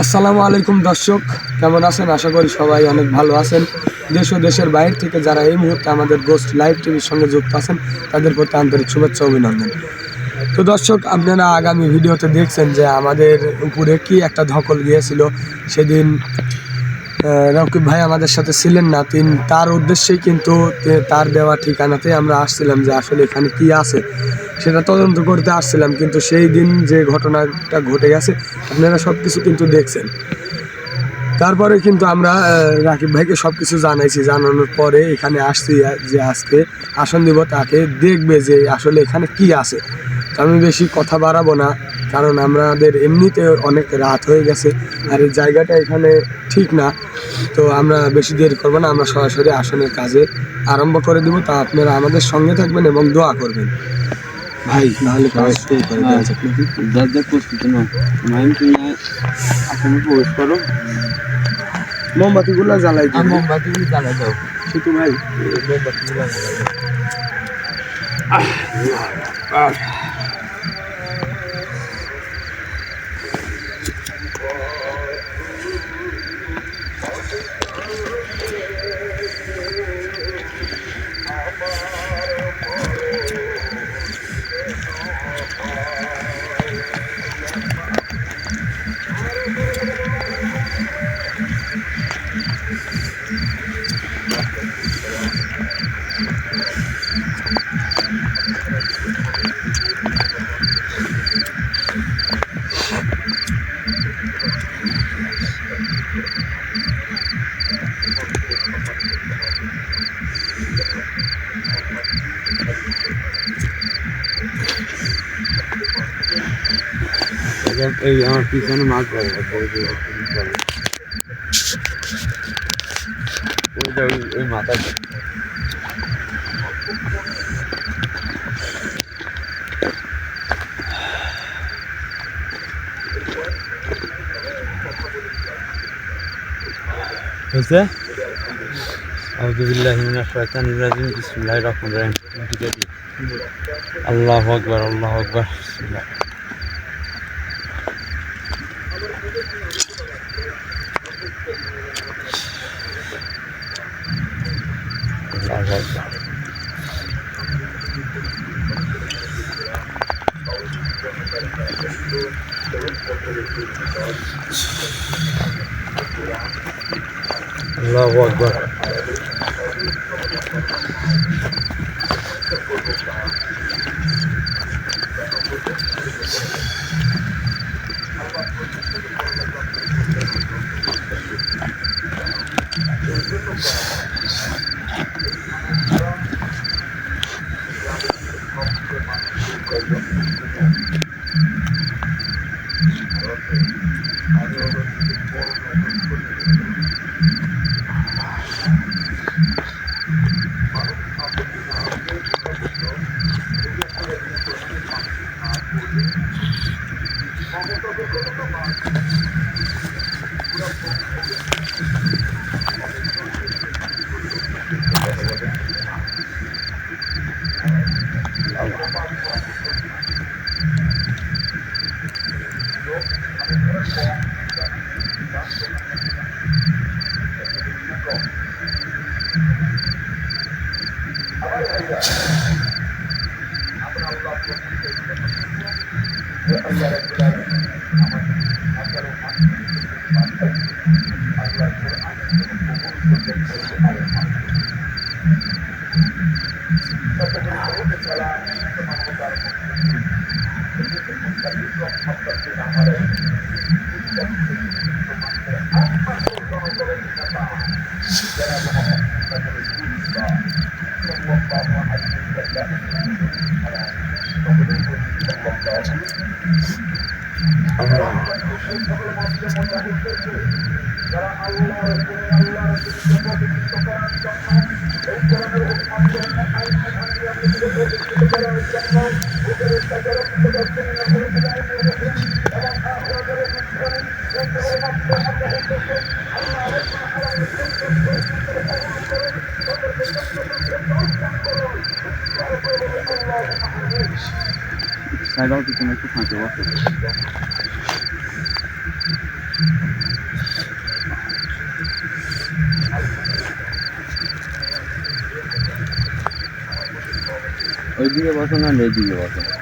আসসালামু আলাইকুম দর্শক, কেমন আছেন? আশা করি সবাই অনেক ভালো আছেন। দেশ ও দেশের বাইরে থেকে যারা এই মুহূর্তে আমাদের গোস্ট লাইভ টিভির সঙ্গে যুক্ত আছেন, তাদের প্রতি আন্তরিক শুভেচ্ছা অভিনন্দন। তো দর্শক, আপনারা আগামী ভিডিওতে দেখছেন যে আমাদের উপরে কি একটা ধকল গিয়েছিল। সেদিন রকিব ভাই আমাদের সাথে ছিলেন না, তিন তার উদ্দেশ্যেই কিন্তু তার দেওয়া ঠিকানাতে আমরা আসছিলাম যে আসলে এখানে কি আছে। সেটা তদন্ত করতে আসছিলাম, কিন্তু সেই দিন যে ঘটনাটা ঘটে গেছে, আপনারা সব কিছু কিন্তু দেখছেন। তারপরে কিন্তু আমরা রাকিব ভাইকে সব কিছু জানাইছি, জানানোর পরে এখানে আসছি যে আজকে আসন দিব, তাকে দেখবে যে আসলে এখানে কি আছে। আমি বেশি কথা বাড়াবো না, কারণ আমাদের এমনিতে অনেক রাত হয়ে গেছে, আর এই জায়গাটা এখানে ঠিক না। তো আমরা বেশি দেরি করব না, আমরা সরাসরি আসনের কাজে আরম্ভ করে দিব, তা আপনারা আমাদের সঙ্গে থাকবেন এবং দোয়া করবেন। ভাই নাহলে কাজ শুরু করে দেওয়া যাক নাকি? যার যার প্রস্তুত নয় মাইন তুমি আসলে প্রবেশ করো। মোমবাতিগুলো জ্বালাই আর মোমবাতিগুলো জ্বালাই জ্বালা দাও। ছোট ভাই। মোমবাতিগুলো জ্বালাই দাও। এই আমার পিছনে মাছ ধরে ওইটা ওই ওই ise Euzubillahimineşşeytanirracim Bismillahirrahmanirrahim. Allahu Ekber Allahu Ekber. Bismillah. Allahu Ekber. আল্লাহু আকবার আল্লাহু আকবার আকবার সাইডাও পিছনে একটু ফাঁকে বসে ওই দিকে বসো না এইদিকে বসো।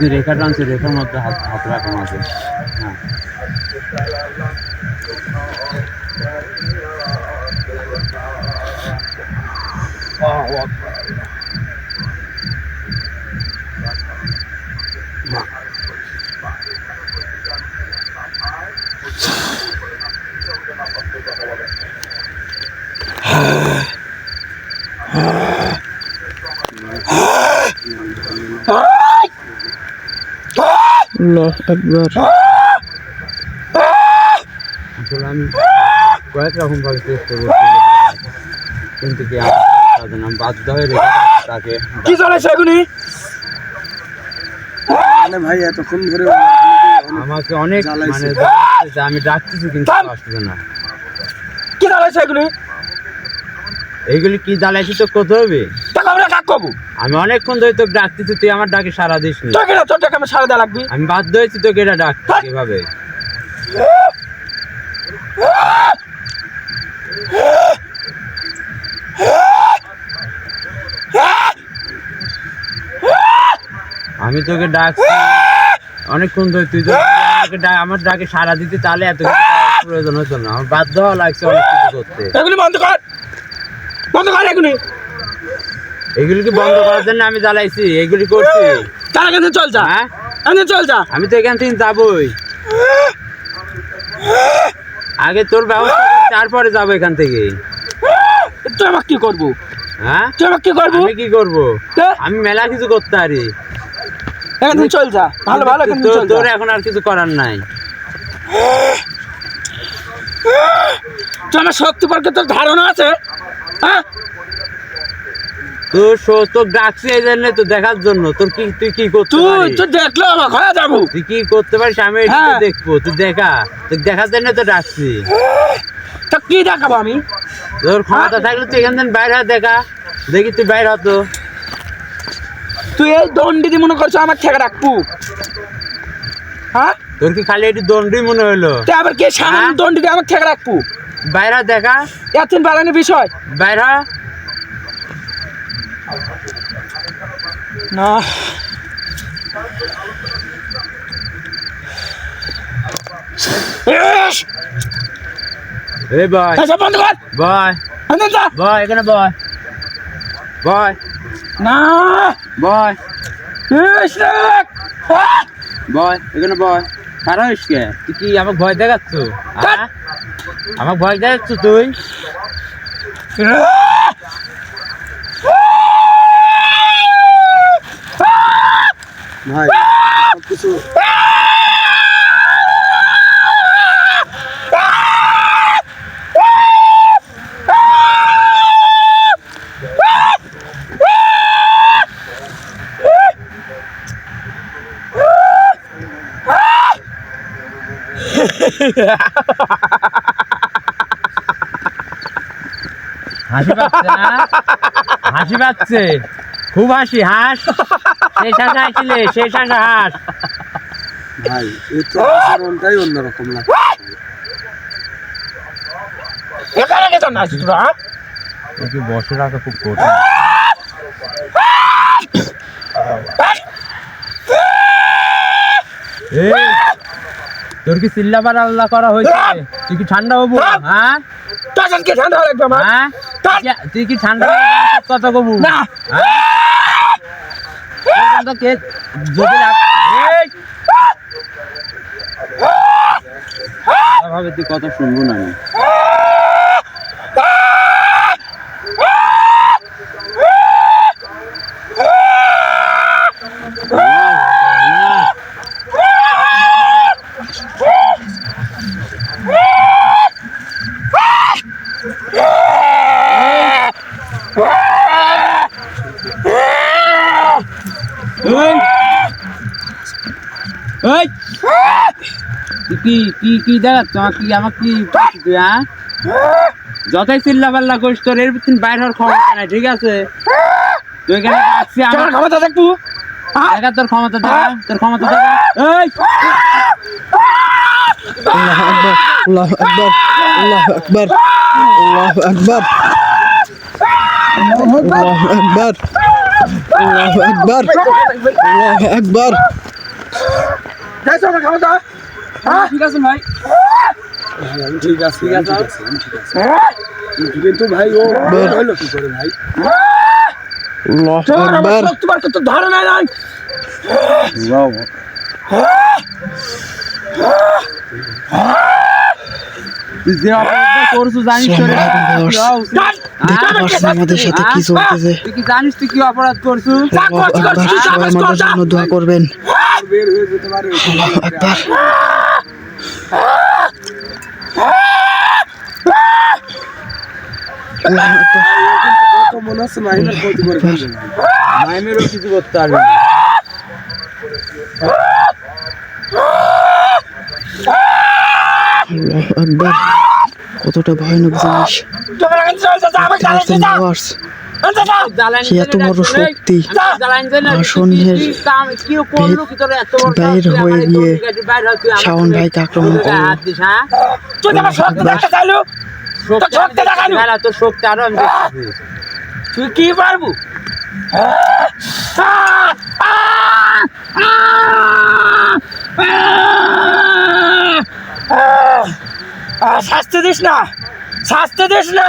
যে রেখা টানছে রেখার মধ্যে হাত হাত রাখা আছে। হ্যাঁ। আল্লাহ একবার আমি কয়েক রকম ভাবে চেষ্টা করছি কিন্তু কি না বাধ্য হয়ে রেখে তাকে কি চলেছে এগুলি মানে ভাই এতক্ষণ ধরে আমাকে অনেক জ্বালাইছে। মানে আমি ডাকতেছি কিন্তু! আসছে না। কি চলেছে এগুলি এইগুলি কি জ্বালাইছি তো করতে হবে? কবু? আমি অনেকক্ষণ ধরে তোকে ডাকতেছি তুই আমার ডাকে সারা দিস নি তোকে না তোর টাকা আমার সারা দেওয়া লাগবি। আমি বাধ্য হয়েছি তোকে এটা ডাকতে কীভাবে আমি তোকে ডাকছি। অনেকক্ষণ ধরে তুই আমাকে আমার ডাকে সারা দিতে তাহলে এত প্রয়োজন হতো না। আমার বাধ্য হওয়া লাগছে অনেক কিছু করতে। এগুলি বন্ধ কর। বন্ধ কর এগুলি। এগুলি কি বন্ধ করার জন্য আমি জ্বালাইছি? এগুলি করছি। তারা কাছে চল যা। হ্যাঁ? এখানে চল যা। আমি তো এখান থেকে যাবই। আগে তোর ব্যবস্থা তারপরে যাব এখান থেকে। তুই আমাকে কি করব? হ্যাঁ? তুই আমাকে কি করব? আমি কি করব? আমি মেলা কিছু করতে পারি। এখান থেকে চল যা। ভালো ভালো তোর এখন আর কিছু করার নাই। আমার শক্তি পরকে তোর ধারণা আছে? হ্যাঁ? তোর শো- তোর ডাকছি এই জন্য তো দেখার জন্য। তোর কি তুই কি করতে তুই তুই দেখলে আমার হয়ে যাব। তুই কি করতে পারিস? আমি এটা হ্যাঁ। দেখব তুই দেখা। তুই দেখার জন্য তো ডাকছি। তা কি দেখাবো আমি? তোর ক্ষমতা থাকলে তুই এখান থেকে বাইরে দেখা। দেখি তুই বাইরে হতো তুই এই দণ্ডি মনে করছ আমার রাখব? হ্যাঁ? তোর কি খালি এটি মনে হলো আবার কে সামান্য হ্যাঁ? দণ্ড দিয়ে আমাকে ঠেকে রাখব? বাইরা দেখা। এতদিন বাড়ানোর বিষয়। বাইরা না! এই তাই সব বন্ধ কর। বয় আনন্দ। বয় এখানে বয় বয় না! আহ! বয় এখানে খারাপ হইস কে? তুই কি আমাকে ভয় দেখাচ্ছ? হ্যাঁ? আমাকে ভয় দেখাচ্ছ তুই? ভাই সবকিছু হাসি পাচ্ছে হাসি পাচ্ছে। খুব হাসি হাস। সেই হাস ভাই এই তো আচরণটাই অন্যরকম লাগে এখানে কে তোরা? একে বসে রাখা খুব কঠিন। তোর কি চিল্লাবার আল্লাহ করা হয়েছে? তুই কি ঠান্ডা হব? হ্যাঁ? তোর আজকে ঠান্ডা হয়ে লাগবে হ্যাঁ? তুই- তুই কি ঠান্ডা কত কবু না! হ্যাঁ? ভাবে তুই কথা শুনব না আমি এই! কি কি কি আমার হ্যাঁ? যতই চিল্লা পাল্লা করিস তোর এর ভিতরে বাইর হওয়ার ক্ষমতা নাই ঠিক আছে? তুই এখানে আসছি আমার ক্ষমতা? দেখা তোর ক্ষমতা দেখা তোর ক্ষমতা দেখা। এই! আল্লাহ আকবর আল্লাহ আকবর আল্লাহ আকবর আল্লাহ আকবর আল্লাহ আকবর আল্লাহ আকবর। দেখছ আমার ক্ষমতা হ্যাঁ? ঠিক আছে ভাই। ভাই, আমি ঠিক আছে। ঠিক আছে আমি ঠিক আছে। কিন্তু ভাই ও হলো কি করে ভাই? নাই হ্যাঁ? আমাদের সাথে কি চলতেছে? তুই কি জানিস তুই কি অপরাধ করছ আমাদের জন্য দোয়া করবেন। বের হয়ে যেতে পারে মনে হচ্ছে ক্ষতি করে ফেলবে। কিছু করতে পারবি কতটা ভয়ানক জিনিস এত বড় শক্তি। আসনের বাইর হয়ে গিয়ে শাওন ভাইকে আক্রমণ তুই কি পারব? শাস্তি দিস না শাস্তি দিস না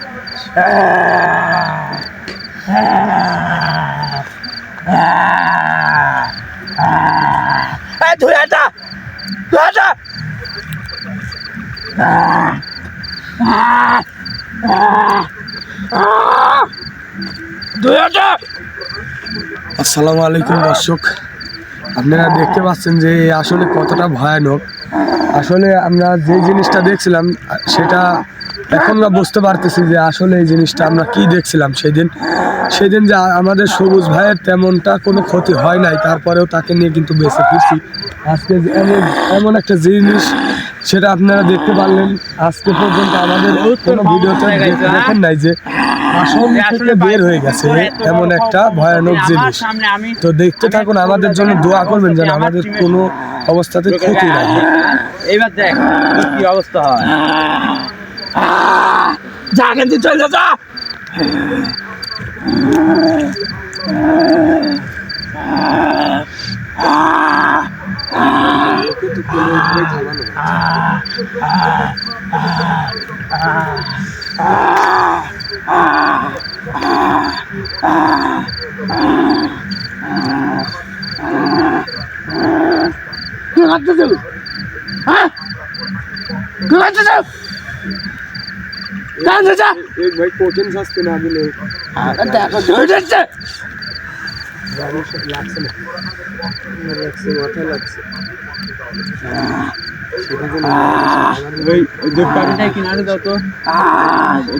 এটা আসসালামু আলাইকুম, দর্শক। আপনারা দেখতে পাচ্ছেন যে আসলে কতটা ভয়ানক। আসলে আমরা যে জিনিসটা দেখছিলাম, সেটা এখন আমরা বুঝতে পারতেছি যে আসলে এই জিনিসটা আমরা কি দেখছিলাম সেদিন। সেদিন যে আমাদের সবুজ ভাইয়ের তেমনটা কোনো ক্ষতি হয় নাই তারপরেও তাকে নিয়ে কিন্তু বেঁচে ফিরছি। আজকে যে এমন এমন একটা জিনিস সেটা আপনারা দেখতে পারলেন। আজকে পর্যন্ত আমাদের কোনো ভিডিওতে দেখ- দেখেন নাই যে আসল থেকে বের হয়ে গেছে এমন একটা ভয়ানক জিনিস। তো দেখতে থাকুন আমাদের জন্য দোয়া করবেন যেন আমাদের কোনো অবস্থাতে ক্ষতি না হয়। এইবার দেখ কি অবস্থা হয়। যা কিন্তু চলে যা। কি করতেছ হ্যাঁ? কি করতেছ জানতে যা এই ভাই কঠিন শাস্তি না দিলে। দেখো ধরে যাচ্ছে। লাগছে না লাগছে মাথায় লাগছে ওই ওই কিনারে দাও তো। ওই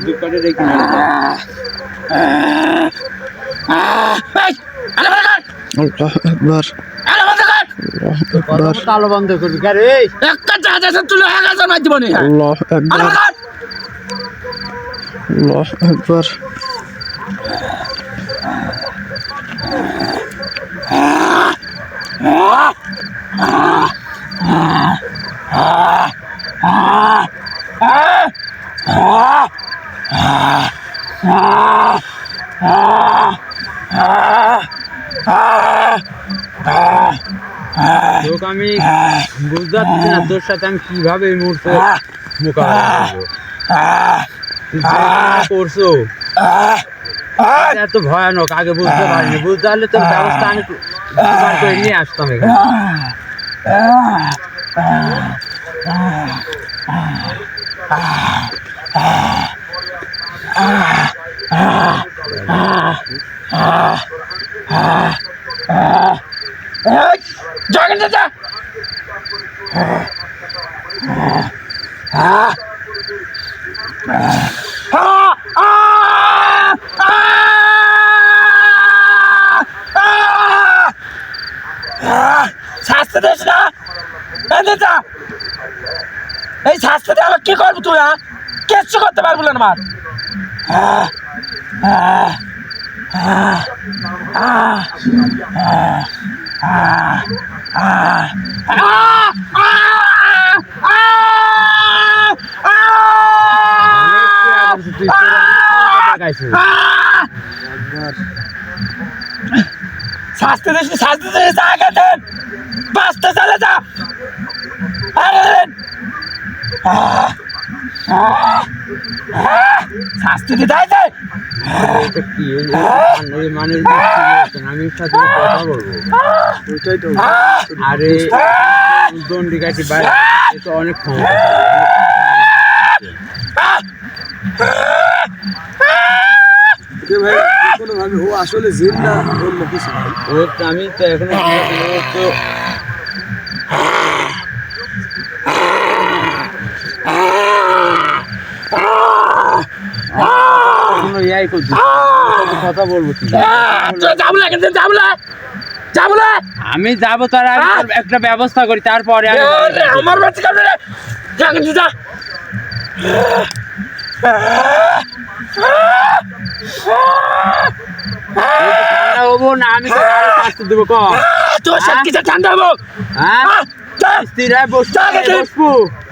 কিনারে দাও। আরে আল্লাহ কর আল্লাহ হাগাজার আল্লাহ আরে আকবার তোকে আমি বুঝতে পারছি না তোর সাথে আমি কীভাবে এই মুহূর্তে করছ, এত ভয়ানক, আগে বুঝতে পারিনি। বুঝতে পারলে তোর ব্যবস্থা আমি করে নিয়ে আসতাম এখানে। কিন্তু যা শাস্তি দিস না। এই শাস্তি দিয়ে আমার কি করব তুই হ্যাঁ? কিচ্ছু করতে পারব না আমার। শাস্তি দিস শাস্তি দিস আগে দেন। বাঁচতে চলে যা। আরে আহ, শাস্তি দিতে আছে মানে আমি সাথে কথা বলব তো আরে দণ্ডি কাটি বাইরে তো অনেক ক্ষমতা আসলে না আমি তো এখনও ও তো কোনো ইয়াই করছি কথা বলব না আমি যাব তার একটা ব্যবস্থা করি তারপরে আমার আমি তো শাস্তি দেবো তোর কিছু ঠান্ডা হব। হ্যাঁ। বসবো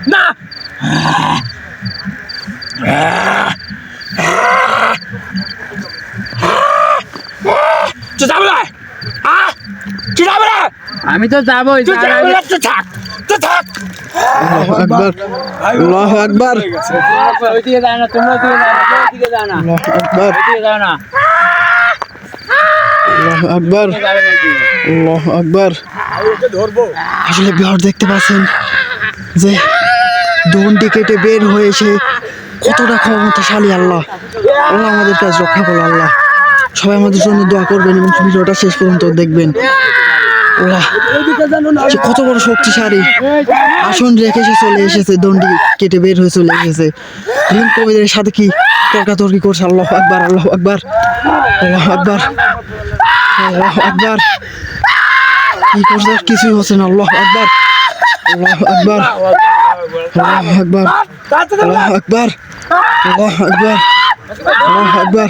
না। তুই যাব না? আহ তুই যাব না? আমি তো যাবোই তুই তার যাব না? তুই থাক তুই থাক। আকবার আল্লাহ আকবার। ওইদিকে যায় না তোমরা ওইদিকে যায় না ওইদিকে যায় না। আকবার। ওইদিকে যায় না। আল্লাহ আকবার। কেউ যাবে না ওইদিকে। আল্লাহ আকবার। আসলে বিহার দেখতে পাচ্ছেন যে দণ্ডি কেটে বের হয়েছে। কতটা ক্ষমতাশালী আল্লাহ। আল্লাহ আমাদের কাজ রক্ষা করো আল্লাহ। সবাই আমাদের জন্য দোয়া করবেন এবং ভিডিওটা শেষ পর্যন্ত দেখবেন। কত বড় শক্তিশালী আসন রেখে সে চলে এসেছে, দণ্ডি কেটে বের হয়ে চলে এসেছে। ভীম কবিদের সাথে কি তর্কাতর্কি করছে? আল্লাহ আকবার আল্লাহ আকবার আল্লাহ আকবার আল্লাহ আকবার। কি করছে? কিছুই হচ্ছে না। আল্লাহ আকবার আল্লাহ আকবার আল্লাহ আকবার আল্লাহ আকবার আল্লাহ আকবার আল্লাহ আকবার।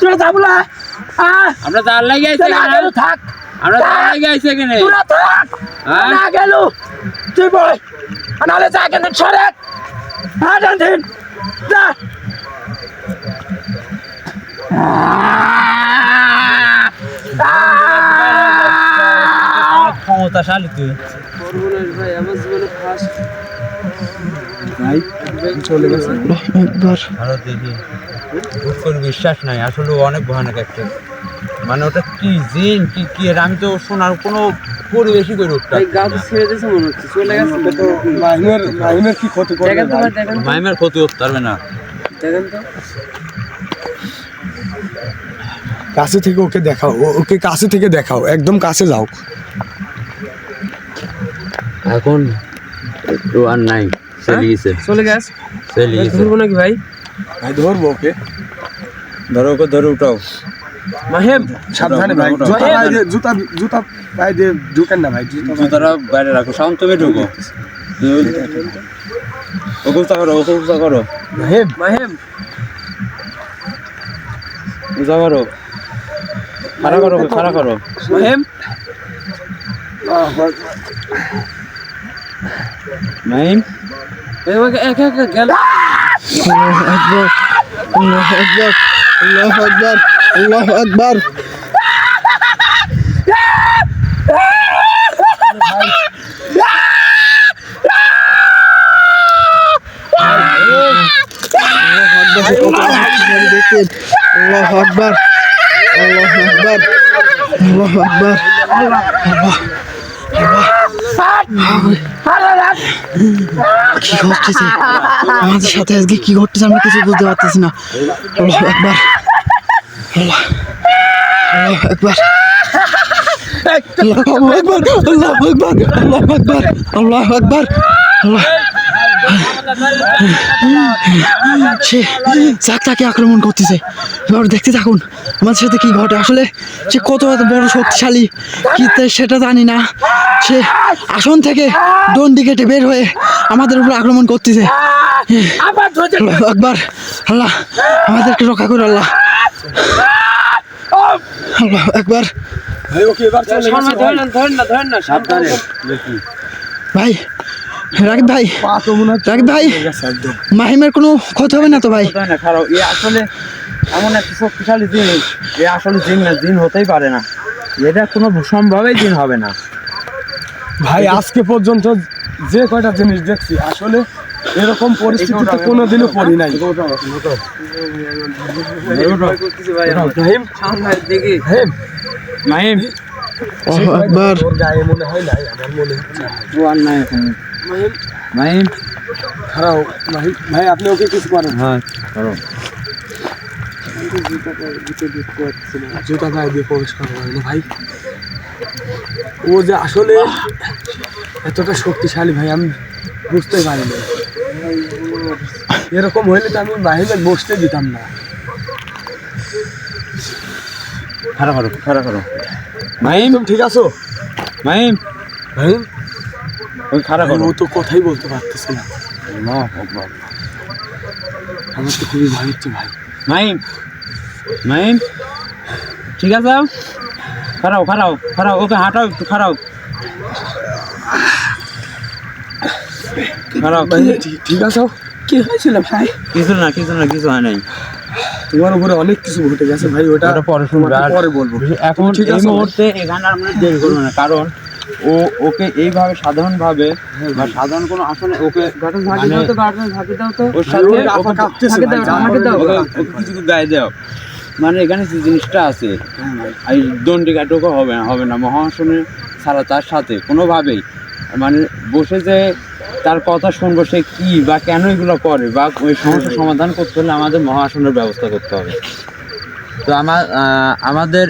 তোরা যাব না। আমরা তার লাগে থাক। আমরা তার লাগে আইছি এখানে। তোরা থাক। হ্যাঁ? না গেলু তুই বল নাহলে যা কেন সরে। হ্যাঁ যা। ক্ষমতাশালী তুই। ভাই চলে গেছে আকবার আরও দেখি বিশ্বাস নাই আসলে অনেক ভয়ানক একটা মানে ওটা কি জিন কি কি এর? আমি তো শোনার কোনো পরিবেশই করে উঠতাম মাহিমের মাহিমের কি ক্ষতি করবে মাইমের ক্ষতি করতে পারবে না। কাছে থেকে ওকে দেখাও ওকে কাছে থেকে দেখাও একদম কাছে যাও। এখন একটু আর নাই চলে গেছে। চলে গেছে। চলে গেছে। নাকি ভাই? ভাই ধরবো ওকে। ধরো ওকে ধরে উঠাও। মাহেব সাবধানে ভাই। জুতা। ভাই জুতা জুতা ভাই দিয়ে ঢুকেন না ভাই জুতা ভাই- জুতারা বাইরে রাখো সাউন্ড তুমি ঢুকো। ওকে উঁচা করো ওকে উঁচা করো। মাহিম। মাহেব উঁচা করো। খাড়া করো খাড়া করো। মাহেব নাইম একা একা গেল। Allahu Akbar. Allahu Akbar. Allahu Akbar. Allahu Akbar. Allahu Akbar. Allahu Akbar. Allahu Akbar. Allah. Allah. Allah. কি ঘটতেছে? আমাদের সাথে আজকে কি ঘটতেছে আমি কিছু বুঝতে পারতেছি না। একবার। একবার। আল্লাহ আকবার আল্লাহ আকবার আল্লাহ আকবার আল্লাহ আকবার আল্লাহ সে যাক তাকে আক্রমণ করতেছে। এবার দেখতে থাকুন আমাদের সাথে কি ঘটে। আসলে সে কত বড় শক্তিশালী কি তা- সেটা জানি না। সে আসন থেকে দণ্ডি কেটে বের হয়ে আমাদের উপর আক্রমণ করতেছে। একবার আল্লাহ আমাদেরকে রক্ষা করে আল্লাহ। আল্লাহ একবার। ভাই রাখ ভাই রাকিব ভাই মাহিমের কোনো ক্ষতি হবে না তো ভাই? আসলে এমন একটা শক্তিশালী জিনিস এ আসলে দিন না দিন হতেই পারে না। এটা কোনো সম্ভবেই দিন হবে না। ভাই আজকে পর্যন্ত যে কয়টা জিনিস দেখছি আসলে এরকম পরিস্থিতিতে কোনোদিনও পড়ি নাই। মাহিম। মনে হয় নাই আমার মনে মাহিম? খারাপ ভাই আপনি ওকে কিছু করেন। হ্যাঁ করো। জুতা গায়ে দিয়ে প্রবেশ করা না ভাই। ও যে আসলে এতটা শক্তিশালী ভাই আমি বুঝতে পারিনি এরকম হইলে তো আমি বাইরে বসতে দিতাম না। খাড়া করো খাড়া করো। মাহিম? ঠিক আছো? মাহিম? ভাই খাড়া করো ও তো কথাই বলতে পারতেছে না। আমার তো খুবই ভয় হচ্ছে ভাই। মাহিম মাহিম ঠিক আছে? খারাও খারাও খারাও ওকে হাঁটাও একটু খারাও খারাও ঠিক- আছো? কি হয়েছিল ভাই? কিছু না কিছু না কিছু হয় নাই। তোমার উপরে অনেক কিছু ঘটে গেছে ভাই ওটা পরে পরে বলব। এখন ঠিক এই আছে? মুহূর্তে এখানে আমরা দেরি করব না কারণ ও ওকে এইভাবে সাধারণভাবে বা সাধারণ কোনো আসনে ওকে মানে ওর সাথে কিছু গায়ে দাও। মানে এখানে যে জিনিসটা আছে এই দণ্ডি কাটুকো হবে না হবে না। মহাসনে ছাড়া তার সাথে কোনোভাবেই। মানে বসে যে তার কথা শুনব সে কি বা কেন এগুলো করে বা ওই সমস্যার সমাধান করতে হলে আমাদের মহাসনের ব্যবস্থা করতে হবে। তো আমার আমাদের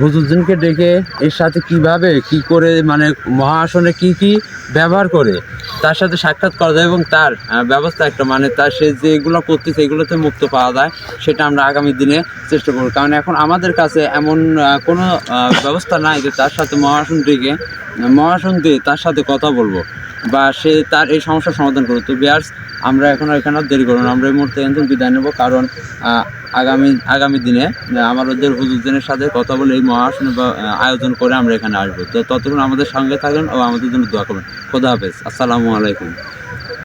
হুজুরদিনকে ডেকে এর সাথে কীভাবে, কি করে মানে মহাসনে কি কি ব্যবহার করে, তার সাথে সাক্ষাৎ করা যায় এবং তার ব্যবস্থা একটা মানে তার সে যেগুলো করতেছে, এগুলোতে মুক্ত পাওয়া যায়, সেটা আমরা আগামী দিনে চেষ্টা করব। কারণ এখন আমাদের কাছে এমন কোনো ব্যবস্থা নাই যে তার সাথে মহাসন ডেকে, মহাসন দিয়ে তার সাথে কথা বলব। বা সে তার এই সমস্যার সমাধান করুন তো বিয়ার্স আমরা এখন এখানে দেরি করুন আমরা এই মুহূর্তে একদম বিদায় নেব, কারণ আগামী আগামী দিনে আমাদের হুজুরদিনের সাথে কথা বলে এই মহাসনে বা আয়োজন করে আমরা এখানে আসব। তো ততক্ষণ আমাদের সঙ্গে থাকেন ও আমাদের জন্য দোয়া করবেন। খোদা হাফেজ। আসসালামু আলাইকুম।